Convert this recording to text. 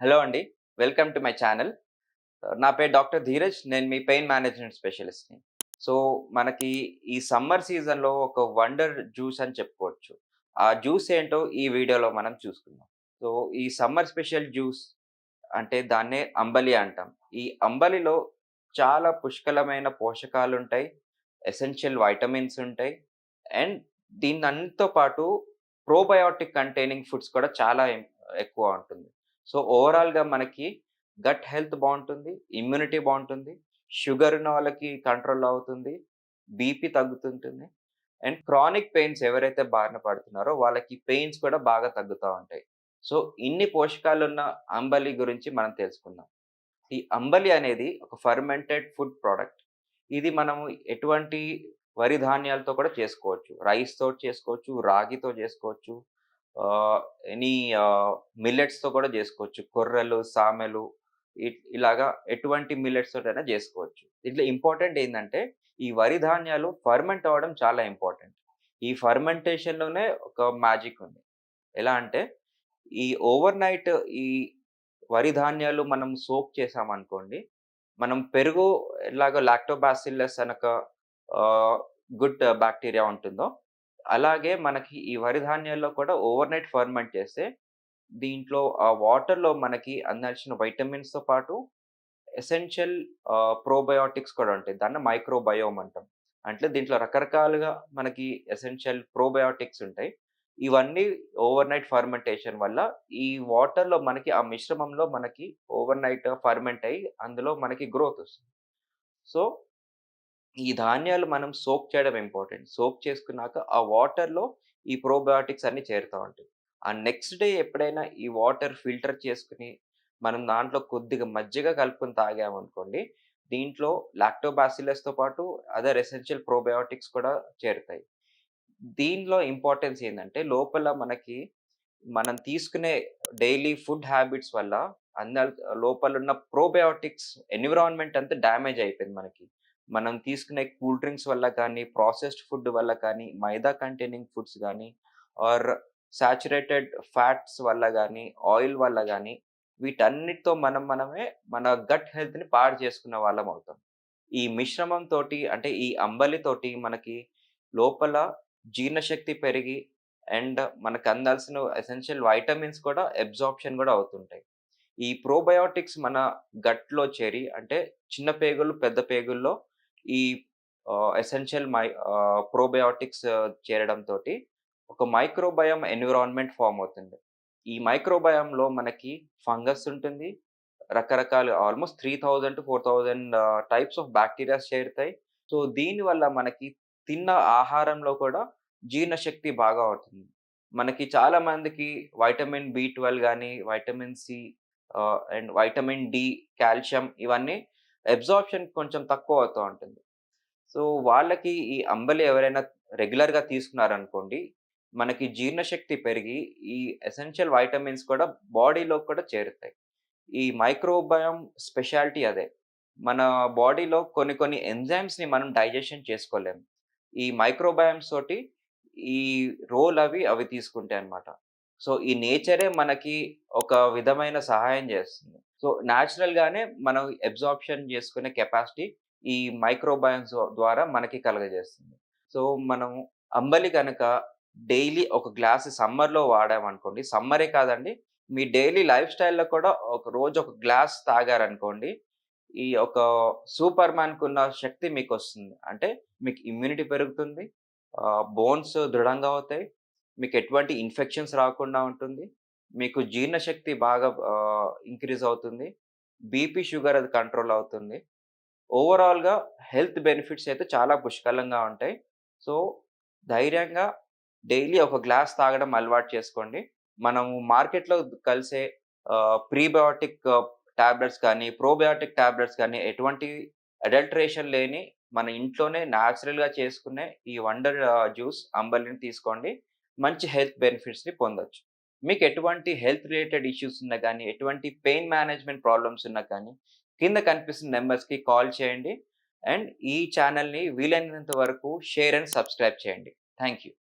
Hello అండి. Welcome to my channel. నా పేరు డాక్టర్ ధీరజ్. నేను మీ పెయిన్ మేనేజ్మెంట్ స్పెషలిస్ట్ని. సో మనకి ఈ సమ్మర్ సీజన్లో ఒక వండర్ జ్యూస్ అని చెప్పుకోవచ్చు. ఆ జ్యూస్ ఏంటో ఈ వీడియోలో మనం చూసుకుందాం. సో ఈ సమ్మర్ స్పెషల్ జ్యూస్ అంటే దాన్నే అంబలి అంటాం. ఈ అంబలిలో చాలా పుష్కలమైన పోషకాలు ఉంటాయి ఎసెన్షియల్ వైటమిన్స్ ఉంటాయి. అండ్ దీని అంతో పాటు ప్రోబయోటిక్ కంటైనింగ్ ఫుడ్స్ కూడా చాలా ఎక్కువ ఉంటుంది. సో ఓవరాల్గా మనకి గట్ హెల్త్ బాగుంటుంది ఇమ్యూనిటీ బాగుంటుంది షుగర్ వాళ్ళకి కంట్రోల్ అవుతుంది బీపీ తగ్గుతుంటుంది అండ్ క్రానిక్ పెయిన్స్ ఎవరైతే బారిన పడుతున్నారో వాళ్ళకి పెయిన్స్ కూడా బాగా తగ్గుతూ ఉంటాయి. సో ఇన్ని పోషకాలు ఉన్న అంబలి గురించి మనం తెలుసుకుందాం. ఈ అంబలి అనేది ఒక ఫర్మెంటెడ్ ఫుడ్ ప్రోడక్ట్. ఇది మనము ఎటువంటి వరి ధాన్యాలతో కూడా చేసుకోవచ్చు. రైస్తో చేసుకోవచ్చు రాగితో చేసుకోవచ్చు ఎనీ మిల్లెట్స్తో కూడా చేసుకోవచ్చు. కొర్రలు సామెలు ఇ- ఇలాగా ఎటువంటి మిల్లెట్స్ తోటైనా చేసుకోవచ్చు. ఇట్లా ఇంపార్టెంట్ ఏంటంటే ఈ వరి ధాన్యాలు ఫర్మెంట్ అవ్వడం చాలా ఇంపార్టెంట్. ఈ ఫర్మెంటేషన్లోనే ఒక మ్యాజిక్ ఉంది. ఎలా అంటే ఈ ఓవర్ నైట్ ఈ వరి ధాన్యాలు మనం సోక్ చేసామనుకోండి మనం పెరుగు ఎలాగో లాక్టోబాసిల్లస్ అనక గుడ్ బ్యాక్టీరియా ఉంటుందో అలాగే మనకి ఈ వరి ధాన్యాల్లో కూడా ఓవర్ నైట్ ఫర్మెంట్ చేస్తే దీంట్లో ఆ వాటర్లో మనకి అందాల్సిన వైటమిన్స్తో పాటు ఎసెన్షియల్ ప్రోబయోటిక్స్ కూడా ఉంటాయి. దాన్ని మైక్రోబయోమ్ అంటాం. అంటే దీంట్లో రకరకాలుగా మనకి ఎసెన్షియల్ ప్రోబయోటిక్స్ ఉంటాయి. ఇవన్నీ ఓవర్ నైట్ ఫర్మెంటేషన్ వల్ల ఈ వాటర్లో మనకి ఆ మిశ్రమంలో మనకి ఓవర్ నైట్ ఫర్మెంట్ అయ్యి అందులో మనకి గ్రోత్ వస్తుంది. సో ఈ ధాన్యాలు మనం సోక్ చేయడం ఇంపార్టెంట్. సోక్ చేసుకున్నాక ఆ వాటర్లో ఈ ప్రోబయోటిక్స్ అన్ని చేరుతూ ఉంటాయి. ఆ నెక్స్ట్ డే ఎప్పుడైనా ఈ వాటర్ ఫిల్టర్ చేసుకుని మనం దాంట్లో కొద్దిగా మజ్జిగ కలుపుకొని తాగామనుకోండి దీంట్లో లాక్టోబాసిలస్తో పాటు అదర్ ఎసెన్షియల్ ప్రోబయోటిక్స్ కూడా చేరుతాయి. దీనిలో ఇంపార్టెన్స్ ఏంటంటే లోపల మనకి మనం తీసుకునే డైలీ ఫుడ్ హ్యాబిట్స్ వల్ల అంద లోపల ఉన్న ప్రోబయోటిక్స్ ఎన్విరాన్మెంట్ అంతా డ్యామేజ్ అయిపోయింది మనకి. మనం తీసుకునే కూల్ డ్రింక్స్ వల్ల కానీ ప్రాసెస్డ్ ఫుడ్ వల్ల కానీ మైదా కంటైనింగ్ ఫుడ్స్ కానీ ఆర్ సాచురేటెడ్ ఫ్యాట్స్ వల్ల కానీ ఆయిల్ వల్ల కానీ వీటన్నిటితో మనం మనమే మన గట్ హెల్త్ని పాడు చేసుకున్న వాళ్ళం అవుతాం. ఈ మిశ్రమం తోటి అంటే ఈ అంబలి తోటి మనకి లోపల జీర్ణశక్తి పెరిగి అండ్ మనకు అందాల్సిన ఎసెన్షియల్ వైటమిన్స్ కూడా అబ్జార్ప్షన్ కూడా అవుతుంటాయి. ఈ ప్రోబయోటిక్స్ మన గట్లో చేరి అంటే చిన్న పేగులు పెద్ద పేగుల్లో ఈ ఎసెన్షియల్ మై ప్రోబయోటిక్స్ చేరడం తోటి ఒక మైక్రోబయం ఎన్విరాన్మెంట్ ఫామ్ అవుతుంది. ఈ మైక్రోబయంలో మనకి ఫంగస్ ఉంటుంది. రకరకాల almost three thousand to four thousand types of bacterias చేరుతాయి. సో దీనివల్ల మనకి తిన్న ఆహారంలో కూడా జీర్ణశక్తి బాగా అవుతుంది. మనకి చాలా మందికి వైటమిన్ బి ట్వెల్వ్ కానీ vitamin C and vitamin D calcium ఇవన్నీ అబ్జార్ప్షన్ కొంచెం తక్కువ అవుతూ ఉంటుంది. సో వాళ్ళకి ఈ అంబలి ఎవరైనా రెగ్యులర్గా తీసుకున్నారనుకోండి మనకి జీర్ణశక్తి పెరిగి ఈ ఎసెన్షియల్ వైటమిన్స్ కూడా బాడీలో కూడా చేరుతాయి. ఈ మైక్రోబయం స్పెషాలిటీ అదే. మన బాడీలో కొన్ని కొన్ని ఎంజైమ్స్ని మనం డైజెషన్ చేసుకోలేము ఈ మైక్రోబయమ్స్ తోటి ఈ రోల్ అవి అవి తీసుకుంటాయి అన్నమాట సో ఈ నేచరే మనకి ఒక విధమైన సహాయం చేస్తుంది. సో న్యాచురల్గానే మనం అబ్జార్ప్షన్ చేసుకునే కెపాసిటీ ఈ మైక్రోబయమ్స్ ద్వారా మనకి కలగజేస్తుంది. సో మనం అంబలి కనుక డైలీ ఒక గ్లాస్ సమ్మర్లో వాడామనుకోండి సమ్మరే కాదండి మీ డైలీ లైఫ్ స్టైల్లో కూడా ఒక రోజు ఒక గ్లాస్ తాగారనుకోండి ఈ ఒక సూపర్ మ్యాన్కి ఉన్న శక్తి మీకు వస్తుంది అంటే మీకు ఇమ్యూనిటీ పెరుగుతుంది బోన్స్ దృఢంగా అవుతాయి మీకు ఎటువంటి ఇన్ఫెక్షన్స్ రాకుండా ఉంటుంది. మీకు జీర్ణశక్తి బాగా ఇంక్రీజ్ అవుతుంది. బీపీ షుగర్ అది కంట్రోల్ అవుతుంది. ఓవరాల్గా హెల్త్ బెనిఫిట్స్ అయితే చాలా పుష్కలంగా ఉంటాయి. సో ధైర్యంగా డైలీ ఒక గ్లాస్ తాగడం అలవాటు చేసుకోండి. మనము మార్కెట్లో కలిసే ప్రీబయోటిక్ టాబ్లెట్స్ కానీ ప్రోబయోటిక్ టాబ్లెట్స్ కానీ ఎటువంటి అడల్టరేషన్ లేని మన ఇంట్లోనే న్యాచురల్గా చేసుకునే ఈ వండర్ జ్యూస్ అంబలిని తీసుకోండి. మంచి హెల్త్ బెనిఫిట్స్ని పొందొచ్చు. మీకు ఎటువంటి హెల్త్ రిలేటెడ్ ఇష్యూస్ ఉన్నా కానీ ఎటువంటి పెయిన్ మేనేజ్మెంట్ ప్రాబ్లమ్స్ ఉన్నా కానీ కింద కనిపిస్తున్న నెంబర్స్కి కాల్ చేయండి. అండ్ ఈ ఛానల్ని వీలైనంత వరకు షేర్ అండ్ సబ్స్క్రైబ్ చేయండి. Thank you